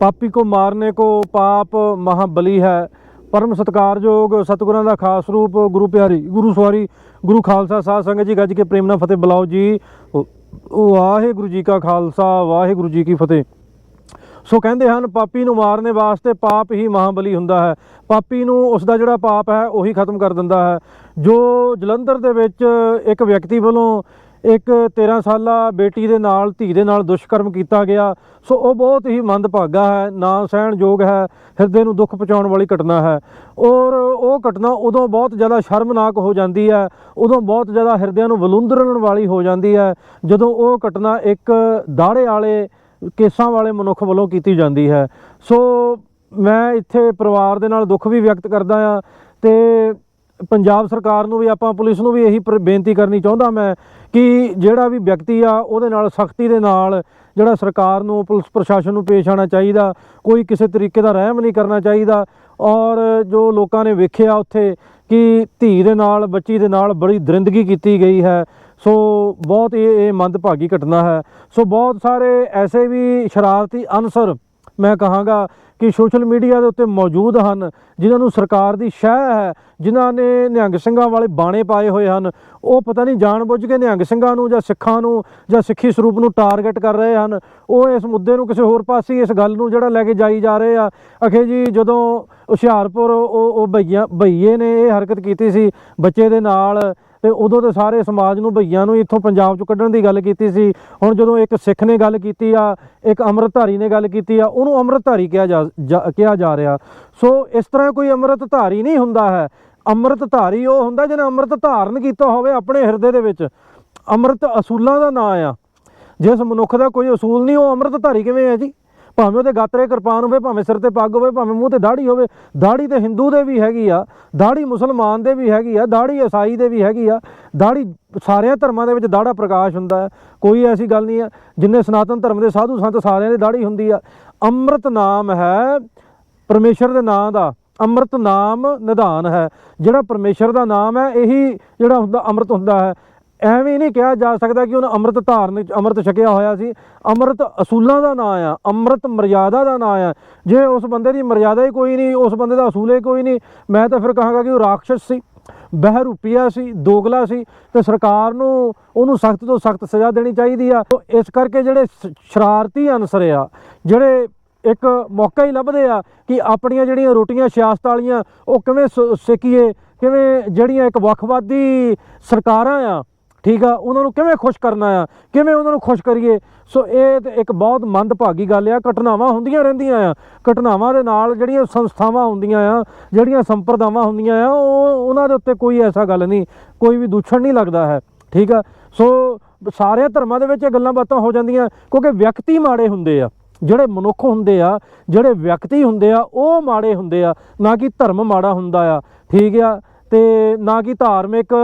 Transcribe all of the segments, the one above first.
ਪਾਪੀ ਕੋ ਮਾਰਨੇ ਕੋ ਪਾਪ ਮਹਾਬਲੀ ਹੈ। ਪਰਮ ਸਤਕਾਰਯੋਗ ਸਤਿਗੁਰਾਂ ਦਾ ਖਾਸ ਰੂਪ ਗੁਰੂ ਪਿਆਰੀ, ਗੁਰੂ ਸਵਾਰੀ, ਗੁਰੂ ਖਾਲਸਾ ਸਾਧ ਸੰਗਤ ਜੀ, ਗੱਜ ਕੇ ਪ੍ਰੇਮ ਨਾਲ ਫਤਿਹ ਬੁਲਾਓ ਜੀ। ਵਾਹਿਗੁਰੂ ਜੀ ਕਾ ਖਾਲਸਾ, ਵਾਹਿਗੁਰੂ ਜੀ ਕੀ ਫਤਿਹ। ਸੋ ਕਹਿੰਦੇ ਹਨ, ਪਾਪੀ ਨੂੰ ਮਾਰਨੇ ਵਾਸਤੇ ਪਾਪ ਹੀ ਮਹਾਬਲੀ ਹੁੰਦਾ ਹੈ। ਪਾਪੀ ਨੂੰ ਉਸ ਦਾ ਜਿਹੜਾ ਪਾਪ ਹੈ, ਉਹੀ ਖਤਮ ਕਰ ਦਿੰਦਾ ਹੈ। ਜੋ ਜਲੰਧਰ ਦੇ ਵਿੱਚ ਇੱਕ ਵਿਅਕਤੀ ਵੱਲੋਂ ਇੱਕ 13 ਸਾਲਾ ਬੇਟੀ ਦੇ ਨਾਲ, ਧੀ ਦੇ ਨਾਲ ਦੁਸ਼ਕਰਮ ਕੀਤਾ ਗਿਆ। ਸੋ ਉਹ ਬਹੁਤ ਹੀ ਮੰਦਭਾਗਾ ਹੈ, ਨਾ ਸਹਿਣਯੋਗ ਹੈ, ਹਿਰਦੇ ਨੂੰ ਦੁੱਖ ਪਹੁੰਚਾਉਣ ਵਾਲੀ ਘਟਨਾ ਹੈ। ਔਰ ਉਹ ਘਟਨਾ ਉਦੋਂ ਬਹੁਤ ਜ਼ਿਆਦਾ ਸ਼ਰਮਨਾਕ ਹੋ ਜਾਂਦੀ ਹੈ, ਉਦੋਂ ਬਹੁਤ ਜ਼ਿਆਦਾ ਹਿਰਦਿਆਂ ਨੂੰ ਵਲੂੰਦਰਨ ਵਾਲੀ ਹੋ ਜਾਂਦੀ ਹੈ, ਜਦੋਂ ਉਹ ਘਟਨਾ ਇੱਕ ਦਾੜੇ ਵਾਲੇ, ਕੇਸਾਂ ਵਾਲੇ ਮਨੁੱਖ ਵੱਲੋਂ ਕੀਤੀ ਜਾਂਦੀ ਹੈ। ਸੋ ਮੈਂ ਇੱਥੇ ਪਰਿਵਾਰ ਦੇ ਨਾਲ ਦੁੱਖ ਵੀ ਵਿਅਕਤ ਕਰਦਾ ਆ ਤੇ ਪੰਜਾਬ ਸਰਕਾਰ ਨੂੰ ਵੀ, ਆਪਾਂ ਪੁਲਿਸ ਨੂੰ ਵੀ ਇਹੀ ਪ੍ਰ- ਬੇਨਤੀ ਕਰਨੀ ਚਾਹੁੰਦਾ ਮੈਂ ਕਿ ਜਿਹੜਾ ਵੀ ਵਿਅਕਤੀ ਆ, ਉਹਦੇ ਨਾਲ ਸਖਤੀ ਦੇ ਨਾਲ ਜਿਹੜਾ ਸਰਕਾਰ ਨੂੰ, ਪੁਲਿਸ ਪ੍ਰਸ਼ਾਸਨ ਨੂੰ ਪੇਸ਼ ਆਉਣਾ ਚਾਹੀਦਾ, ਕੋਈ ਕਿਸੇ ਤਰੀਕੇ ਦਾ ਰਹਿਮ ਨਹੀਂ ਕਰਨਾ ਚਾਹੀਦਾ ਔਰ ਜੋ ਲੋਕਾਂ ਨੇ ਵੇਖਿਆ ਉੱਥੇ ਕਿ ਧੀ ਦੇ ਨਾਲ, ਬੱਚੀ ਦੇ ਨਾਲ ਬੜੀ ਦਰਿੰਦਗੀ ਕੀਤੀ ਗਈ ਹੈ, ਸੋ ਬਹੁਤ ਇਹ ਇਹ ਮੰਦਭਾਗੀ ਘਟਨਾ ਹੈ। ਸੋ ਬਹੁਤ ਸਾਰੇ ਐਸੇ ਵੀ ਸ਼ਰਾਰਤੀ ਅਨਸਰ ਮੈਂ ਕਹਾਂਗਾ ਕਿ ਸੋਸ਼ਲ ਮੀਡੀਆ ਦੇ ਉੱਤੇ ਮੌਜੂਦ ਹਨ, ਜਿਨ੍ਹਾਂ ਨੂੰ ਸਰਕਾਰ ਦੀ ਸ਼ਹਿ ਹੈ, ਜਿਨ੍ਹਾਂ ਨੇ ਨਿਹੰਗ ਸਿੰਘਾਂ ਵਾਲੇ ਬਾਣੇ ਪਾਏ ਹੋਏ ਹਨ। ਉਹ ਪਤਾ ਨਹੀਂ ਜਾਣਬੁੱਝ ਕੇ ਨਿਹੰਗ ਸਿੰਘਾਂ ਨੂੰ ਜਾਂ ਸਿੱਖਾਂ ਨੂੰ ਜਾਂ ਸਿੱਖੀ ਸਰੂਪ ਨੂੰ ਟਾਰਗੇਟ ਕਰ ਰਹੇ ਹਨ। ਉਹ ਇਸ ਮੁੱਦੇ ਨੂੰ ਕਿਸੇ ਹੋਰ ਪਾਸੇ ਇਸ ਗੱਲ ਨੂੰ ਜਿਹੜਾ ਲੈ ਕੇ ਜਾਈ ਜਾ ਰਹੇ ਆ। ਅਖੇ ਜੀ, ਜਦੋਂ ਹੁਸ਼ਿਆਰਪੁਰ ਉਹ ਉਹ ਭਈਆ ਭਈਏ ਨੇ ਇਹ ਹਰਕਤ ਕੀਤੀ ਸੀ, ਬੱਚੇ ਦੇ ਨਾਲ ਤੇ ਉਦੋਂ ਤੇ ਸਾਰੇ ਸਮਾਜ ਨੂੰ ਭਈਆਂ ਨੂੰ ਇੱਥੋਂ ਪੰਜਾਬ ਚੋਂ ਕੱਢਣ ਦੀ ਗੱਲ ਕੀਤੀ ਸੀ। ਹੁਣ ਜਦੋਂ ਇੱਕ ਸਿੱਖ ਨੇ ਗੱਲ ਕੀਤੀ ਆ, ਇੱਕ ਅੰਮ੍ਰਿਤਧਾਰੀ ਨੇ ਗੱਲ ਕੀਤੀ ਆ, ਉਹਨੂੰ ਅੰਮ੍ਰਿਤਧਾਰੀ ਕਿਹਾ ਜਾ, ਜਾ- ਕਿਹਾ ਜਾ ਰਿਹਾ। ਸੋ ਇਸ ਤਰ੍ਹਾਂ ਕੋਈ ਅੰਮ੍ਰਿਤਧਾਰੀ ਨਹੀਂ ਹੁੰਦਾ ਹੈ। ਅੰਮ੍ਰਿਤਧਾਰੀ ਉਹ ਹੁੰਦਾ ਜਿਹਨੇ ਅੰਮ੍ਰਿਤ ਧਾਰਨ ਕੀਤਾ ਹੋਵੇ ਆਪਣੇ ਹਿਰਦੇ ਦੇ ਵਿੱਚ। ਅੰਮ੍ਰਿਤ ਅਸੂਲਾਂ ਦਾ ਨਾਂ ਆ। ਜਿਸ ਮਨੁੱਖ ਦਾ ਕੋਈ ਅਸੂਲ ਨਹੀਂ, ਉਹ ਅੰਮ੍ਰਿਤਧਾਰੀ ਕਿਵੇਂ ਹੈ ਜੀ? ਭਾਵੇਂ ਉਹਦੇ ਗਾਤਰੇ ਕਿਰਪਾਨ ਹੋਵੇ, ਭਾਵੇਂ ਸਿਰ ਤੇ ਪੱਗ ਹੋਵੇ, ਭਾਵੇਂ ਮੂੰਹ ਤੇ ਦਾੜੀ ਹੋਵੇ ਦਾੜੀ ਤੇ ਹਿੰਦੂ ਦੇ ਵੀ ਹੈਗੀ ਆ ਦਾੜੀ ਮੁਸਲਮਾਨ ਦੇ ਵੀ ਹੈਗੀ ਆ ਦਾੜੀ ਈਸਾਈ ਦੇ ਵੀ ਹੈਗੀ ਆ ਦਾੜੀ ਸਾਰਿਆਂ ਧਰਮਾਂ ਦੇ ਵਿੱਚ ਦਾੜਾ ਪ੍ਰਕਾਸ਼ ਹੁੰਦਾ ਹੈ, ਕੋਈ ਐਸੀ ਗੱਲ ਨਹੀਂ ਆ, ਜਿੰਨੇ ਸਨਾਤਨ ਧਰਮ ਦੇ ਸਾਧੂ ਸੰਤ ਸਾਰਿਆਂ ਦੀ ਦਾੜੀ ਹੁੰਦੀ ਆ। ਅੰਮ੍ਰਿਤ ਨਾਮ ਹੈ, ਪਰਮੇਸ਼ਰ ਦੇ ਨਾਂ ਦਾ, ਅੰਮ੍ਰਿਤ ਨਾਮ ਨਿਧਾਨ ਹੈ, ਜਿਹੜਾ ਪਰਮੇਸ਼ਰ ਦਾ ਨਾਮ ਹੈ, ਇਹੀ ਜਿਹੜਾ ਹੁੰਦਾ ਅੰਮ੍ਰਿਤ ਹੁੰਦਾ ਹੈ। ਐਵੇਂ ਨਹੀਂ ਕਿਹਾ ਜਾ ਸਕਦਾ ਕਿ ਉਹਨੇ ਅੰਮ੍ਰਿਤ ਧਾਰਨ ਅੰਮ੍ਰਿਤ ਛਕਿਆ ਹੋਇਆ ਸੀ। ਅੰਮ੍ਰਿਤ ਅਸੂਲਾਂ ਦਾ ਨਾਂ ਆ, ਅੰਮ੍ਰਿਤ ਮਰਿਆਦਾ ਦਾ ਨਾਂ ਆ। ਜੇ ਉਸ ਬੰਦੇ ਦੀ ਮਰਿਆਦਾ ਹੀ ਕੋਈ ਨਹੀਂ, ਉਸ ਬੰਦੇ ਦਾ ਅਸੂਲ ਹੀ ਕੋਈ ਨਹੀਂ, ਮੈਂ ਤਾਂ ਫਿਰ ਕਹਾਂਗਾ ਕਿ ਉਹ ਰਾਖਸ਼ ਸੀ, ਬਹਿਰੂਪੀਆ ਸੀ, ਦੋਗਲਾ ਸੀ ਤੇ ਸਰਕਾਰ ਨੂੰ ਉਹਨੂੰ ਸਖਤ ਤੋਂ ਸਖਤ ਸਜ਼ਾ ਦੇਣੀ ਚਾਹੀਦੀ ਆ। ਤੋ ਇਸ ਕਰਕੇ ਜਿਹੜੇ ਸ਼- ਸ਼ਰਾਰਤੀ ਅਨਸਰ ਆ, ਜਿਹੜੇ ਇੱਕ ਮੌਕਾ ਹੀ ਲੱਭਦੇ ਆ ਕਿ ਆਪਣੀਆਂ ਜਿਹੜੀਆਂ ਰੋਟੀਆਂ ਸਿਆਸਤ ਵਾਲੀਆਂ, ਉਹ ਕਿਵੇਂ ਸ- ਸੇਕੀਏ ਕਿਵੇਂ ਜਿਹੜੀਆਂ ਇੱਕ ਵੱਖਵਾਦੀ ਸਰਕਾਰਾਂ ਆ ਠੀਕ ਆ, ਉਹਨਾਂ ਨੂੰ ਕਿਵੇਂ ਖੁਸ਼ ਕਰਨਾ ਆ? ਕਿਵੇਂ ਉਹਨਾਂ ਨੂੰ ਖੁਸ਼ ਕਰੀਏ? ਸੋ ਇਹ ਤੇ ਇੱਕ ਬਹੁਤ ਮੰਦਭਾਗੀ ਗੱਲ ਆ, ਘਟਨਾਵਾਂ ਹੁੰਦੀਆਂ ਰਹਿੰਦੀਆਂ ਆ। ਘਟਨਾਵਾਂ ਦੇ ਨਾਲ ਜਿਹੜੀਆਂ ਸੰਸਥਾਵਾਂ ਹੁੰਦੀਆਂ ਆ, ਜਿਹੜੀਆਂ ਸੰਪਰਦਾਵਾਂ ਹੁੰਦੀਆਂ ਆ, ਉਹ ਉਹਨਾਂ ਦੇ ਉੱਤੇ ਕੋਈ ਐਸਾ ਗੱਲ ਨਹੀਂ, ਕੋਈ ਵੀ ਦੂਸ਼ਣ ਨਹੀਂ ਲੱਗਦਾ ਹੈ, ਠੀਕ ਆ? ਸੋ ਸਾਰੇ ਧਰਮਾਂ ਦੇ ਵਿੱਚ ਇਹ ਗੱਲਾਂ ਬਾਤਾਂ ਹੋ ਜਾਂਦੀਆਂ, ਕਿਉਂਕਿ ਵਿਅਕਤੀ ਮਾੜੇ ਹੁੰਦੇ ਆ, ਜਿਹੜੇ ਮਨੁੱਖ ਹੁੰਦੇ ਆ, ਜਿਹੜੇ ਵਿਅਕਤੀ ਹੁੰਦੇ ਆ, ਉਹ ਮਾੜੇ ਹੁੰਦੇ ਆ, ਨਾ ਕਿ ਧਰਮ ਮਾੜਾ ਹੁੰਦਾ ਆ, ਠੀਕ ਆ? ਤੇ ਨਾ ਕਿ ਧਾਰਮਿਕ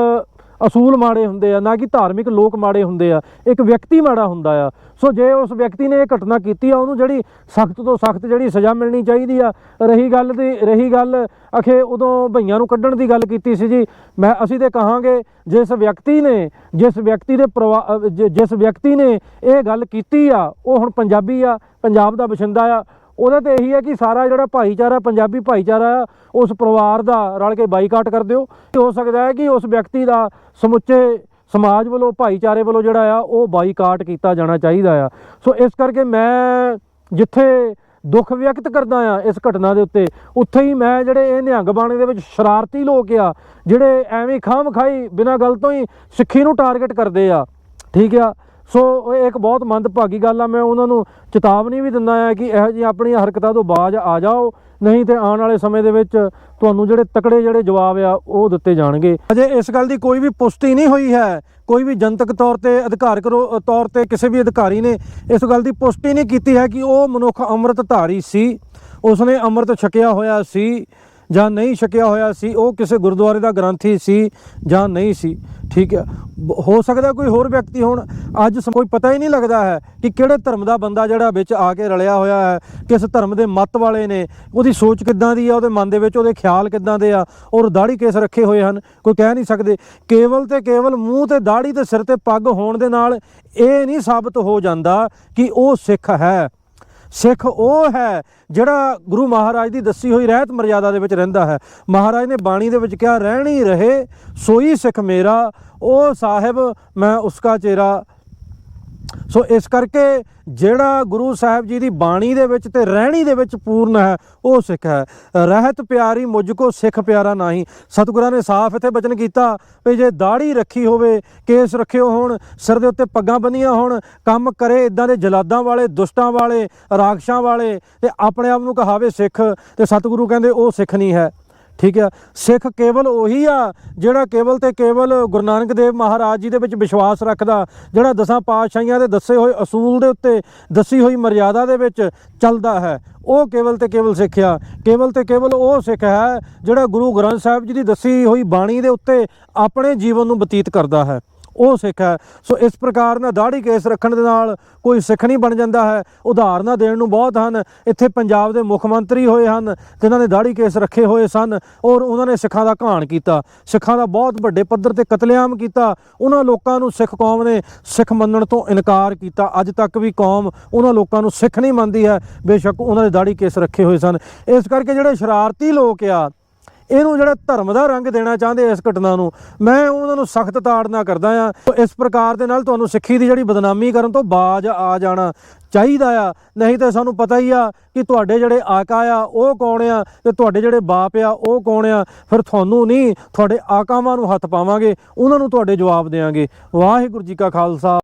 ਅਸੂਲ ਮਾੜੇ ਹੁੰਦੇ ਆ, ਨਾ ਕਿ ਧਾਰਮਿਕ ਲੋਕ ਮਾੜੇ ਹੁੰਦੇ ਆ, ਇੱਕ ਵਿਅਕਤੀ ਮਾੜਾ ਹੁੰਦਾ ਆ। ਸੋ ਜੇ ਉਸ ਵਿਅਕਤੀ ਨੇ ਇਹ ਘਟਨਾ ਕੀਤੀ ਆ, ਉਹਨੂੰ ਜਿਹੜੀ ਸਖਤ ਤੋਂ ਸਖਤ ਜਿਹੜੀ ਸਜ਼ਾ ਮਿਲਣੀ ਚਾਹੀਦੀ ਆ, ਰਹੀ ਗੱਲ ਦੀ, ਰਹੀ ਗੱਲ, ਅਖੇ ਉਦੋਂ ਭਈਆਂ ਨੂੰ ਕੱਢਣ ਦੀ ਗੱਲ ਕੀਤੀ ਸੀ ਜੀ। ਮੈਂ, ਅਸੀਂ ਤੇ ਕਹਾਂਗੇ, ਜਿਸ ਵਿਅਕਤੀ ਨੇ, ਜਿਸ ਵਿਅਕਤੀ ਦੇ ਪਰਿਵਾ- ਜ- ਜਿਸ ਵਿਅਕਤੀ ਨੇ ਇਹ ਗੱਲ ਕੀਤੀ ਆ, ਉਹ ਹੁਣ ਪੰਜਾਬੀ ਆ, ਪੰਜਾਬ ਦਾ ਵਸਿੰਦਾ ਆ ਉਹਦਾ ਤੇ ਇਹੀ ਹੈ ਕਿ ਸਾਰਾ ਜਿਹੜਾ ਭਾਈਚਾਰਾ ਪੰਜਾਬੀ ਭਾਈਚਾਰਾ ਆ, ਉਸ ਪਰਿਵਾਰ ਦਾ ਰਲ ਕੇ ਬਾਈਕਾਟ ਕਰ ਦਿਓ। ਤੇ ਹੋ ਸਕਦਾ ਹੈ ਕਿ ਉਸ ਵਿਅਕਤੀ ਦਾ ਸਮੁੱਚੇ ਸਮਾਜ ਵੱਲੋਂ ਭਾਈਚਾਰੇ ਵੱਲੋਂ ਜਿਹੜਾ ਆ ਉਹ ਬਾਈਕਾਟ ਕੀਤਾ ਜਾਣਾ ਚਾਹੀਦਾ ਆ। ਸੋ ਇਸ ਕਰਕੇ ਮੈਂ ਜਿੱਥੇ ਦੁੱਖ ਵਿਅਕਤ ਕਰਦਾ ਆ ਇਸ ਘਟਨਾ ਦੇ ਉੱਤੇ ਉੱਥੇ ਹੀ ਮੈਂ ਜਿਹੜੇ ਇਹ ਨਿਹੰਗ ਬਾਣੇ ਦੇ ਵਿੱਚ ਸ਼ਰਾਰਤੀ ਲੋਕ ਆ ਜਿਹੜੇ ਐਵੇਂ ਖਾਮ ਖਾਈ ਬਿਨਾਂ ਗੱਲ ਤੋਂ ਹੀ ਸਿੱਖੀ ਨੂੰ ਟਾਰਗੇਟ ਕਰਦੇ ਆ। ਠੀਕ ਆ? ਸੋ ਇਹ ਇੱਕ ਬਹੁਤ ਮੰਦਭਾਗੀ ਗੱਲ ਆ, ਮੈਂ ਉਹਨਾਂ ਨੂੰ ਚੇਤਾਵਨੀ ਵੀ ਦਿੰਦਾ ਆ ਕਿ ਇਹੋ ਜਿਹੀਆਂ ਆਪਣੀਆਂ ਹਰਕਤਾਂ ਤੋਂ ਬਾਜ ਆ ਜਾਓ, ਨਹੀਂ ਤੇ ਆਉਣ ਵਾਲੇ ਸਮੇਂ ਦੇ ਵਿੱਚ ਤੁਹਾਨੂੰ ਜਿਹੜੇ ਤਕੜੇ ਜਿਹੜੇ ਜਵਾਬ ਆ, ਉਹ ਦਿੱਤੇ ਜਾਣਗੇ। ਅਜੇ ਇਸ ਗੱਲ ਦੀ ਕੋਈ ਵੀ ਪੁਸ਼ਟੀ ਨਹੀਂ ਹੋਈ ਹੈ। ਕੋਈ ਵੀ ਜਨਤਕ ਤੌਰ ਤੇ ਅਧਿਕਾਰਕ ਰੋ- ਤੌਰ ਤੇ ਕਿਸੇ ਵੀ ਅਧਿਕਾਰੀ ਨੇ ਇਸ ਗੱਲ ਦੀ ਪੁਸ਼ਟੀ ਨਹੀਂ ਕੀਤੀ ਹੈ ਕਿ ਉਹ ਮਨੁੱਖ ਅੰਮ੍ਰਿਤਧਾਰੀ ਸੀ। ਉਸਨੇ ਅੰਮ੍ਰਿਤ ਛਕਿਆ ਹੋਇਆ ਸੀ। ਜਾਂ ਨਹੀਂ ਛਕਿਆ ਹੋਇਆ ਸੀ, ਉਹ ਕਿਸੇ ਗੁਰਦੁਆਰੇ ਦਾ ਗ੍ਰੰਥੀ ਸੀ ਜਾਂ ਨਹੀਂ ਸੀ, ਠੀਕ ਹੈ। ਬ- ਹੋ ਸਕਦਾ ਕੋਈ ਹੋਰ ਵਿਅਕਤੀ ਹੋਣ। ਅੱਜ ਕੋਈ ਪਤਾ ਹੀ ਨਹੀਂ ਲੱਗਦਾ ਹੈ ਕਿ ਕਿਹੜੇ ਧਰਮ ਦਾ ਬੰਦਾ ਜਿਹੜਾ ਵਿੱਚ ਆ ਕੇ ਰਲਿਆ ਹੋਇਆ ਹੈ, ਕਿਸ ਧਰਮ ਦੇ ਮਤ ਵਾਲੇ ਨੇ, ਉਹਦੀ ਸੋਚ ਕਿੱਦਾਂ ਦੀ ਆ, ਉਹਦੇ ਮਨ ਦੇ ਵਿੱਚ ਉਹਦੇ ਖਿਆਲ ਕਿੱਦਾਂ ਦੇ ਆ, ਔਰ ਦਾੜੀ ਕੇਸ ਰੱਖੇ ਹੋਏ ਹਨ, ਕੋਈ ਕਹਿ ਨਹੀਂ ਸਕਦੇ। ਕੇਵਲ ਤੇ ਕੇਵਲ ਮੂੰਹ ਤੇ ਦਾੜੀ ਤੇ ਸਿਰ ਤੇ ਪੱਗ ਹੋਣ ਦੇ ਨਾਲ ਇਹ ਨਹੀਂ ਸਾਬਤ ਹੋ ਜਾਂਦਾ ਕਿ ਉਹ ਸਿੱਖ ਹੈ। ਸਿੱਖ ਉਹ ਹੈ ਜਿਹੜਾ ਗੁਰੂ ਮਹਾਰਾਜ ਦੀ ਦੱਸੀ ਹੋਈ ਰਹਿਤ ਮਰਿਆਦਾ ਦੇ ਵਿੱਚ ਰਹਿੰਦਾ ਹੈ। ਮਹਾਰਾਜ ਨੇ ਬਾਣੀ ਦੇ ਵਿੱਚ ਕਿਹਾ, ਰਹਿਣੀ ਰਹੇ, ਸੋਈ ਸਿੱਖ ਮੇਰਾ, ਉਹ ਸਾਹਿਬ, ਮੈਂ ਉਸਕਾ ਚਿਹਰਾ ਸੋ ਇਸ ਕਰਕੇ ਜਿਹੜਾ ਗੁਰੂ ਸਾਹਿਬ ਜੀ ਦੀ ਬਾਣੀ ਦੇ ਵਿੱਚ ਤੇ ਰਹਿਣੀ ਦੇ ਵਿੱਚ ਪੂਰਨ ਹੈ, ਉਹ ਸਿੱਖ ਹੈ। ਰਹਿਤ ਪਿਆਰੀ ਮੁਝ ਕੋ ਸਿੱਖ ਪਿਆਰਾ ਨਹੀਂ। ਸਤਿਗੁਰਾਂ ਨੇ ਸਾਫ਼ ਇੱਥੇ ਬਚਨ ਕੀਤਾ ਵੀ ਜੇ ਦਾੜੀ ਰੱਖੀ ਹੋਵੇ, ਕੇਸ ਰੱਖਿਓ ਹੋਣ, ਸਿਰ ਦੇ ਉੱਤੇ ਪੱਗਾਂ ਬੰਨੀਆਂ ਹੋਣ, ਕੰਮ ਕਰੇ ਇਦਾਂ ਦੇ ਜਲਾਦਾਂ ਵਾਲੇ, ਦੁਸ਼ਟਾਂ ਵਾਲੇ, ਰਾਖਸ਼ਾਂ ਵਾਲੇ ਤੇ ਆਪਣੇ ਆਪ ਨੂੰ ਕਹਾਵੇ ਸਿੱਖ ਤੇ ਸਤਿਗੁਰੂ ਕਹਿੰਦੇ ਉਹ ਸਿੱਖ ਨਹੀਂ ਹੈ। ਠੀਕ ਆ ਸਿੱਖ ਕੇਵਲ ਉਹੀ ਆ ਜਿਹੜਾ ਕੇਵਲ ਤੇ ਕੇਵਲ ਗੁਰੂ ਨਾਨਕ ਦੇਵ ਮਹਾਰਾਜ ਜੀ ਦੇ ਵਿੱਚ ਵਿਸ਼ਵਾਸ ਰੱਖਦਾ, ਜਿਹੜਾ ਦਸਾਂ ਪਾਤਸ਼ਾਹੀਆਂ ਦੇ ਦੱਸੇ ਹੋਏ ਅਸੂਲ ਦੇ ਉੱਤੇ ਦੱਸੀ ਹੋਈ ਮਰਿਆਦਾ ਦੇ ਵਿੱਚ ਚੱਲਦਾ ਹੈ। ਉਹ ਕੇਵਲ ਤੇ ਕੇਵਲ ਸਿੱਖ ਆ। ਕੇਵਲ ਤੇ ਕੇਵਲ ਉਹ ਸਿੱਖ ਹੈ ਜਿਹੜਾ ਗੁਰੂ ਗ੍ਰੰਥ ਸਾਹਿਬ ਜੀ ਦੀ ਦੱਸੀ ਹੋਈ ਬਾਣੀ ਦੇ ਉੱਤੇ ਆਪਣੇ ਜੀਵਨ ਨੂੰ ਬਤੀਤ ਕਰਦਾ ਹੈ। ਉਹ ਸਿੱਖ ਹੈ। ਸੋ ਇਸ ਪ੍ਰਕਾਰ ਨਾਲ ਦਾੜੀ ਕੇਸ ਰੱਖਣ ਦੇ ਨਾਲ ਕੋਈ ਸਿੱਖ ਨਹੀਂ ਬਣ ਜਾਂਦਾ ਹੈ। ਉਦਾਹਰਨਾਂ ਦੇਣ ਨੂੰ ਬਹੁਤ ਹਨ। ਇੱਥੇ ਪੰਜਾਬ ਦੇ ਮੁੱਖ ਮੰਤਰੀ ਹੋਏ ਹਨ, ਜਿਨ੍ਹਾਂ ਨੇ ਦਾੜੀ ਕੇਸ ਰੱਖੇ ਹੋਏ ਸਨ ਔਰ ਉਹਨਾਂ ਨੇ ਸਿੱਖਾਂ ਦਾ ਘਾਣ ਕੀਤਾ। ਸਿੱਖਾਂ ਦਾ ਬਹੁਤ ਵੱਡੇ ਪੱਧਰ ਤੇ ਕਤਲੇਆਮ ਕੀਤਾ। ਉਹਨਾਂ ਲੋਕਾਂ ਨੂੰ ਸਿੱਖ ਕੌਮ ਨੇ ਸਿੱਖ ਮੰਨਣ ਤੋਂ ਇਨਕਾਰ ਕੀਤਾ। ਅੱਜ ਤੱਕ ਵੀ ਕੌਮ ਉਹਨਾਂ ਲੋਕਾਂ ਨੂੰ ਸਿੱਖ ਨਹੀਂ ਮੰਨਦੀ ਹੈ। ਬੇਸ਼ੱਕ ਉਹਨਾਂ ਦੇ ਦਾੜੀ ਕੇਸ ਰੱਖੇ ਹੋਏ ਸਨ। ਇਸ ਕਰਕੇ ਜਿਹੜੇ ਸ਼ਰਾਰਤੀ ਲੋਕ ਆ ਇਹਨੂੰ ਜਿਹੜਾ ਧਰਮ ਦਾ ਰੰਗ ਦੇਣਾ ਚਾਹੁੰਦੇ ਇਸ ਘਟਨਾ ਨੂੰ, ਮੈਂ ਉਹਨਾਂ ਨੂੰ ਸਖਤ ਤਾੜਨਾ ਕਰਦਾ ਆ। ਇਸ ਪ੍ਰਕਾਰ ਦੇ ਨਾਲ ਤੁਹਾਨੂੰ ਸਿੱਖੀ ਦੀ ਜਿਹੜੀ ਬਦਨਾਮੀ ਕਰਨ ਤੋਂ ਬਾਜ ਆ ਜਾਣਾ ਚਾਹੀਦਾ ਆ। ਨਹੀਂ ਤਾਂ ਸਾਨੂੰ ਪਤਾ ਹੀ ਆ ਕਿ ਤੁਹਾਡੇ ਜਿਹੜੇ ਆਕਾ ਆ, ਉਹ ਕੌਣ ਆ ਤੇ ਤੁਹਾਡੇ ਜਿਹੜੇ ਬਾਪ ਆ, ਉਹ ਕੌਣ ਆ। ਫਿਰ ਤੁਹਾਨੂੰ ਨਹੀਂ, ਤੁਹਾਡੇ ਆਕਾਵਾਂ ਨੂੰ ਹੱਥ ਪਾਵਾਂਗੇ, ਉਹਨਾਂ ਨੂੰ ਤੁਹਾਡੇ ਜਵਾਬ ਦੇਵਾਂਗੇ ਵਾਹਿਗੁਰੂ ਜੀ ਕਾ ਖਾਲਸਾ।